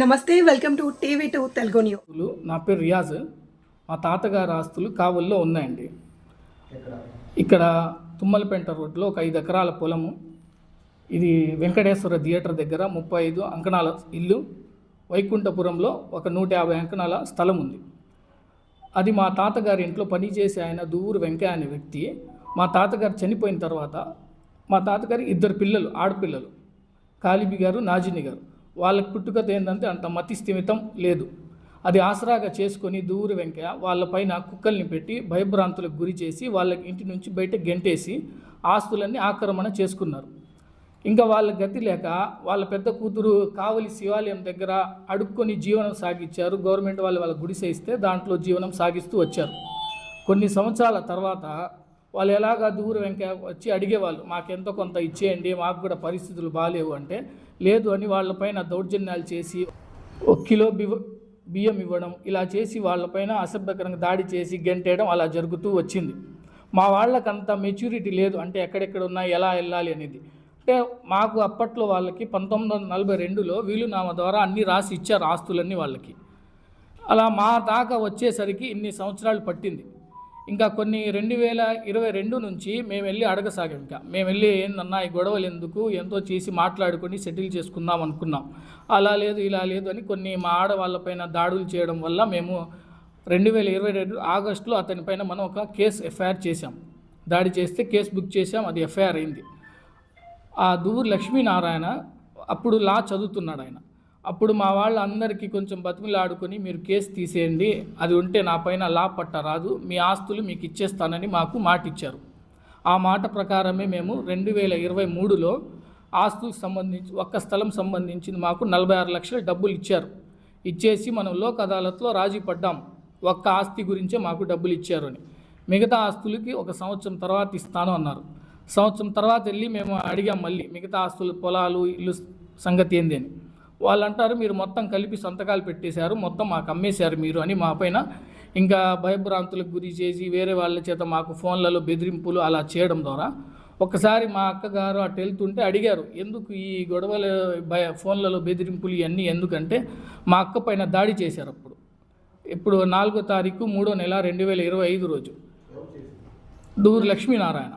నమస్తే welcome to TV two Telugu news నా పేరు రియాజ్. మా తాతగారి ఆస్తులు కావల్లో ఉన్నాయండి. ఇక్కడ తుమ్మలపేంట రోడ్లో ఒక ఐదు ఎకరాల పొలము. ఇది వెంకటేశ్వర థియేటర్ దగ్గర ముప్పై ఐదు అంకణాల ఇల్లు. వైకుంఠపురంలో ఒక నూట యాభై అంకణాల స్థలం ఉంది. అది మా తాతగారి ఇంట్లో పనిచేసే ఆయన దూరు వెంకయ్య అనే వ్యక్తి. మా తాతగారు చనిపోయిన తర్వాత మా తాతగారి ఇద్దరు పిల్లలు ఆడపిల్లలు. కాలిబి గారు నాజిని గారు. వాళ్ళకి పుట్టుకత ఏంటంటే అంత మతి స్థిమితం లేదు. అది ఆసరాగా చేసుకొని దూరు వెంకయ్య వాళ్ళపైన కుక్కల్ని పెట్టి భయభ్రాంతులకు గురి చేసి వాళ్ళకి ఇంటి నుంచి బయట గెంటేసి ఆస్తులన్నీ ఆక్రమణ చేసుకున్నారు. ఇంకా వాళ్ళ గతి లేక వాళ్ళ పెద్ద కూతురు కావలి శివాలయం దగ్గర అడుక్కొని జీవనం సాగించారు. గవర్నమెంట్ వాళ్ళు వాళ్ళ గుడిసె ఇస్తే దాంట్లో జీవనం సాగిస్తూ వచ్చారు. కొన్ని సంవత్సరాల తర్వాత వాళ్ళు ఎలాగా దూరం వెంక వచ్చి అడిగేవాళ్ళు మాకెంతో కొంత ఇచ్చేయండి మాకు కూడా పరిస్థితులు బాగాలేవు అంటే లేదు అని వాళ్ళపైన దౌర్జన్యాలు చేసి ఒక కిలో బివ బియ్యం ఇవ్వడం ఇలా చేసి వాళ్ళపైన అసభ్యకరంగా దాడి చేసి గెంటేయడం అలా జరుగుతూ వచ్చింది. మా వాళ్ళకంత మెచ్యూరిటీ లేదు అంటే ఎక్కడెక్కడ ఉన్నాయి ఎలా వెళ్ళాలి అనేది. అంటే మాకు అప్పట్లో వాళ్ళకి పంతొమ్మిది వందల నలభై రెండులో వీలునామా ద్వారా అన్ని రాసి ఇచ్చారు ఆస్తులన్నీ వాళ్ళకి. అలా మా దాకా వచ్చేసరికి ఇన్ని సంవత్సరాలు పట్టింది. ఇంకా కొన్ని రెండు వేల ఇరవై రెండు నుంచి మేము వెళ్ళి అడగసాగాం ఇంకా. మేము వెళ్ళి ఏందన్నా ఈ గొడవలు ఎందుకు? ఎంతో చేసి మాట్లాడుకొని సెటిల్ చేసుకుందాం అనుకున్నాం. అలా లేదు ఇలా లేదు అని కొన్ని మా ఆడవాళ్ళపైన దాడులు చేయడం వల్ల మేము రెండు వేల ఇరవై రెండు ఆగస్టులో అతనిపైన మనం ఒక కేసు ఎఫ్ఐఆర్ చేశాం. దాడి చేస్తే కేసు బుక్ చేశాం అది ఎఫ్ఐఆర్ అయింది. ఆ దూరు లక్ష్మీనారాయణ అప్పుడు లా చదువుతున్నాడు ఆయన. అప్పుడు మా వాళ్ళందరికీ కొంచెం బతిమిలాడుకొని మీరు కేసు తీసేయండి అది ఉంటే నా పైన లా పట్టరాదు మీ ఆస్తులు మీకు ఇచ్చేస్తానని మాకు మాట ఇచ్చారు ఆ మాట ప్రకారమే మేము రెండు వేల ఇరవై మూడులో ఆస్తులకు సంబంధించి ఒక్క స్థలం సంబంధించింది మాకు నలభై ఆరు లక్షల డబ్బులు ఇచ్చారు. ఇచ్చేసి మనం లోక్ అదాలత్లో రాజీ పడ్డాం. ఒక్క ఆస్తి గురించే మాకు డబ్బులు ఇచ్చారు అని. మిగతా ఆస్తులకి ఒక సంవత్సరం తర్వాత ఇస్తాను అన్నారు. సంవత్సరం తర్వాత వెళ్ళి మేము అడిగాం మళ్ళీ మిగతా ఆస్తులు పొలాలు ఇల్లు సంగతి ఏంది అని. వాళ్ళు అంటారు మీరు మొత్తం కలిపి సంతకాలు పెట్టేశారు మొత్తం మాకు అమ్మేశారు మీరు అని మా పైన ఇంకా భయభ్రాంతులకు గురి చేసి వేరే వాళ్ళ చేత మాకు ఫోన్లలో బెదిరింపులు అలా చేయడం ద్వారా ఒకసారి మా అక్కగారు అటు వెళ్తుంటే అడిగారు ఎందుకు ఈ గొడవలు భయ ఫోన్లలో బెదిరింపులు ఇవన్నీ ఎందుకంటే మా అక్క పైన దాడి చేశారు అప్పుడు. ఇప్పుడు నాలుగో తారీఖు మూడో నెల రెండు వేల ఇరవై ఐదు రోజు. దూరు లక్ష్మీనారాయణ.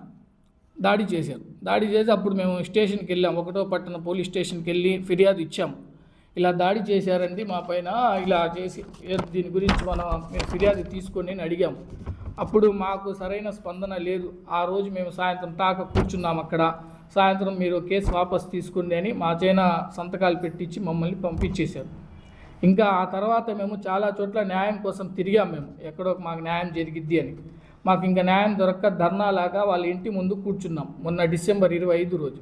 దాడి చేశారు. దాడి చేసి అప్పుడు మేము స్టేషన్కి వెళ్ళాం. ఒకటో పట్టణ పోలీస్ స్టేషన్కి వెళ్ళి ఫిర్యాదు ఇచ్చాము ఇలా దాడి చేశారండి మా పైన. ఇలా చేసి దీని గురించి మనం ఫిర్యాదు తీసుకొని అని అడిగాము అప్పుడు మాకు సరైన స్పందన లేదు. ఆ రోజు మేము సాయంత్రం తాక కూర్చున్నాం అక్కడ. సాయంత్రం మీరు కేసు వాపస్ తీసుకోండి అని మా చైనా సంతకాలు పెట్టించి మమ్మల్ని పంపించేశారు. ఇంకా ఆ తర్వాత మేము చాలా చోట్ల న్యాయం కోసం తిరిగాం మేము. ఎక్కడో మాకు న్యాయం జరిగిద్ది అని. మాకు ఇంకా న్యాయం దొరక్క ధర్నాలాగా వాళ్ళ ఇంటి ముందు కూర్చున్నాం. మొన్న డిసెంబర్ ఇరవై ఐదు రోజు.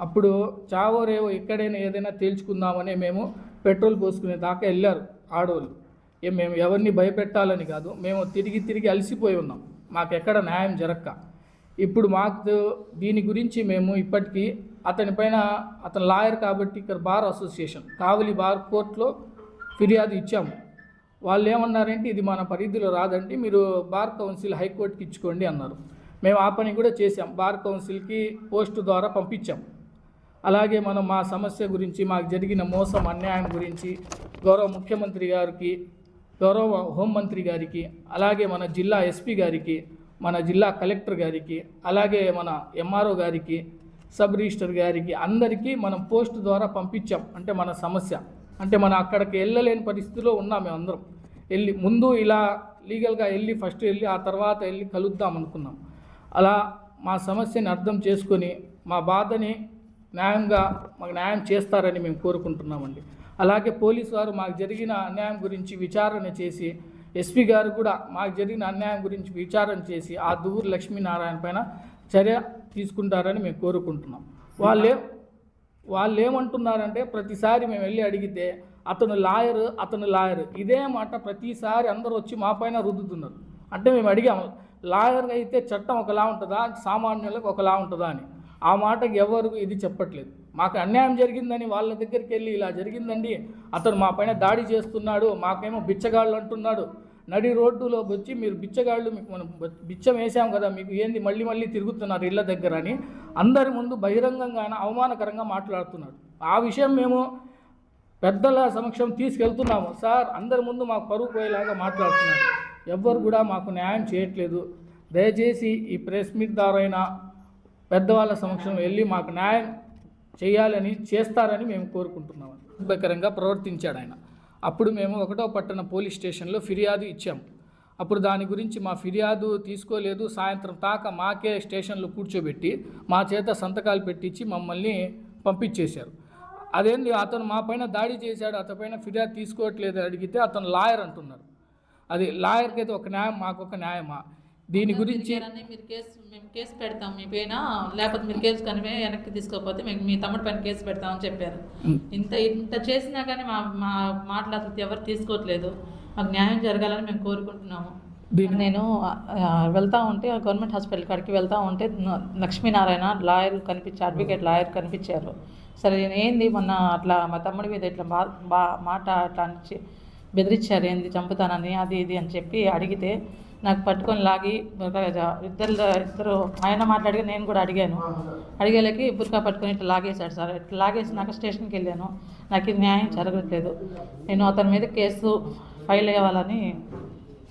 అప్పుడు చావో రేవో ఎక్కడైనా ఏదైనా తేల్చుకుందామని మేము పెట్రోల్ పోసుకునే దాకా వెళ్ళారు ఆడవాళ్ళు ఏం మేము ఎవరిని భయపెట్టాలని కాదు మేము తిరిగి తిరిగి అలసిపోయి ఉన్నాం. మాకు ఎక్కడ న్యాయం జరక్క. ఇప్పుడు మాకు దీని గురించి మేము ఇప్పటికీ అతని పైన అతను లాయర్ కాబట్టి ఇక్కడ బార్ అసోసియేషన్ కావలి బార్ కోర్టులో ఫిర్యాదు ఇచ్చాము. వాళ్ళు ఏమన్నారంటే ఇది మన పరిధిలో రాదండి మీరు బార్ కౌన్సిల్ హైకోర్టుకి ఇచ్చుకోండి అన్నారు. మేము ఆ పని కూడా చేసాం బార్ కౌన్సిల్కి పోస్ట్ ద్వారా పంపించాం. అలాగే మనం మా సమస్య గురించి మాకు జరిగిన మోసం అన్యాయం గురించి గౌరవ ముఖ్యమంత్రి గారికి గౌరవ హోంమంత్రి గారికి అలాగే మన జిల్లా ఎస్పీ గారికి మన జిల్లా కలెక్టర్ గారికి అలాగే మన ఎంఆర్ఓ గారికి సబ్ రిజిస్టర్ గారికి అందరికీ మనం పోస్ట్ ద్వారా పంపించాం. అంటే మన సమస్య. అంటే మనం అక్కడికి వెళ్ళలేని పరిస్థితిలో ఉన్నాం మేము అందరం. వెళ్ళి ముందు ఇలా లీగల్గా వెళ్ళి ఫస్ట్ వెళ్ళి ఆ తర్వాత వెళ్ళి కలుద్దాం అనుకున్నాం. అలా మా సమస్యని అర్థం చేసుకొని మా బాధని న్యాయంగా మాకు న్యాయం చేస్తారని మేము కోరుకుంటున్నామండి. అలాగే పోలీసు వారు మాకు జరిగిన అన్యాయం గురించి విచారణ చేసి ఎస్పీ గారు కూడా మాకు జరిగిన అన్యాయం గురించి విచారణ చేసి ఆ దూరు లక్ష్మీనారాయణ పైన చర్య తీసుకుంటారని మేము కోరుకుంటున్నాం. వాళ్ళే వాళ్ళు ఏమంటున్నారంటే ప్రతిసారి మేము వెళ్ళి అడిగితే అతను లాయర్ అతను లాయర్. ఇదే మాట ప్రతిసారి అందరూ వచ్చి మా పైన రుద్దుతున్నారు. అంటే మేము అడిగాము లాయర్ అయితే చట్టం ఒకలా ఉంటుందా? సామాన్యులకు ఒకలా ఉంటుందా? అని. ఆ మాటకి ఎవరు ఇది చెప్పట్లేదు. మాకు అన్యాయం జరిగిందని వాళ్ళ దగ్గరికి వెళ్ళి ఇలా జరిగిందండి. అతను మా పైన దాడి చేస్తున్నాడు మాకేమో బిచ్చగాళ్ళు అంటున్నాడు. నడి రోడ్డులోకి వచ్చి మీరు బిచ్చగాళ్ళు మీకు మనం బిచ్చం వేసాం కదా మీకు ఏంది మళ్ళీ మళ్ళీ తిరుగుతున్నారు ఇళ్ళ దగ్గర అని అందరి ముందు బహిరంగంగా అవమానకరంగా మాట్లాడుతున్నారు ఆ విషయం మేము పెద్దల సమక్షం తీసుకెళ్తున్నాము. సార్ అందరి ముందు మాకు పరువు పోయేలాగా మాట్లాడుతున్నారు. ఎవ్వరు కూడా మాకు న్యాయం చేయట్లేదు. దయచేసి ఈ ప్రెస్ మీట్ ద్వారైనా పెద్దవాళ్ళ సమక్షం వెళ్ళి మాకు న్యాయం చేయాలని చేస్తారని మేము కోరుకుంటున్నాము ఇబ్బందికరంగా ప్రవర్తించాడు ఆయన. అప్పుడు మేము ఒకటో పట్టణ పోలీస్ స్టేషన్లో ఫిర్యాదు ఇచ్చాం. అప్పుడు దాని గురించి మా ఫిర్యాదు తీసుకోలేదు. సాయంత్రం దాకా మాకే స్టేషన్లో కూర్చోబెట్టి మా చేత సంతకాలు పెట్టించి మమ్మల్ని పంపించేశారు. అదేంది? అతను మా పైన దాడి చేశాడు. అతని పైన ఫిర్యాదు తీసుకోవట్లేదు అడిగితే అతను లాయర్ అంటున్నారు. అది లాయర్కి అయితే ఒక న్యాయం మాకు ఒక న్యాయమా? దీని గురించి మీరు కేసు మేము కేసు పెడతాం మీ పైన లేకపోతే మీరు కేసు కనివే వెనక్కి తీసుకోకపోతే మేము మీ తమ్ముడి పైన కేసు పెడతామని చెప్పారు. ఇంత ఇంత చేసినా కానీ మా మా మాటలు అసలు ఎవరు తీసుకోవట్లేదు. మాకు న్యాయం జరగాలని మేము కోరుకుంటున్నాము. నేను వెళ్తా ఉంటే ఆ గవర్నమెంట్ హాస్పిటల్ కాడికి వెళ్తా ఉంటే లక్ష్మీనారాయణ లాయర్ కనిపించి అడ్వకేట్ లాయర్ కనిపించారు. సరే నేను ఏంది మొన్న అట్లా మా తమ్ముడి మీద ఇట్లా బా బా మాట అట్లా బెదిరించారు ఏంది చంపుతానని అది ఇది అని చెప్పి అడిగితే నాకు పట్టుకొని లాగి ఇద్దరు ఇద్దరు ఆయన మాట్లాడి నేను కూడా అడిగాను. అడిగేలకి బుర్కా పట్టుకొని ఇట్లా లాగేశాడు సార్. ఇట్లా లాగేసినాక స్టేషన్కి వెళ్ళాను. నాకు ఇది న్యాయం జరగట్లేదు. నేను అతని మీద కేసు ఫైల్ అవ్వాలని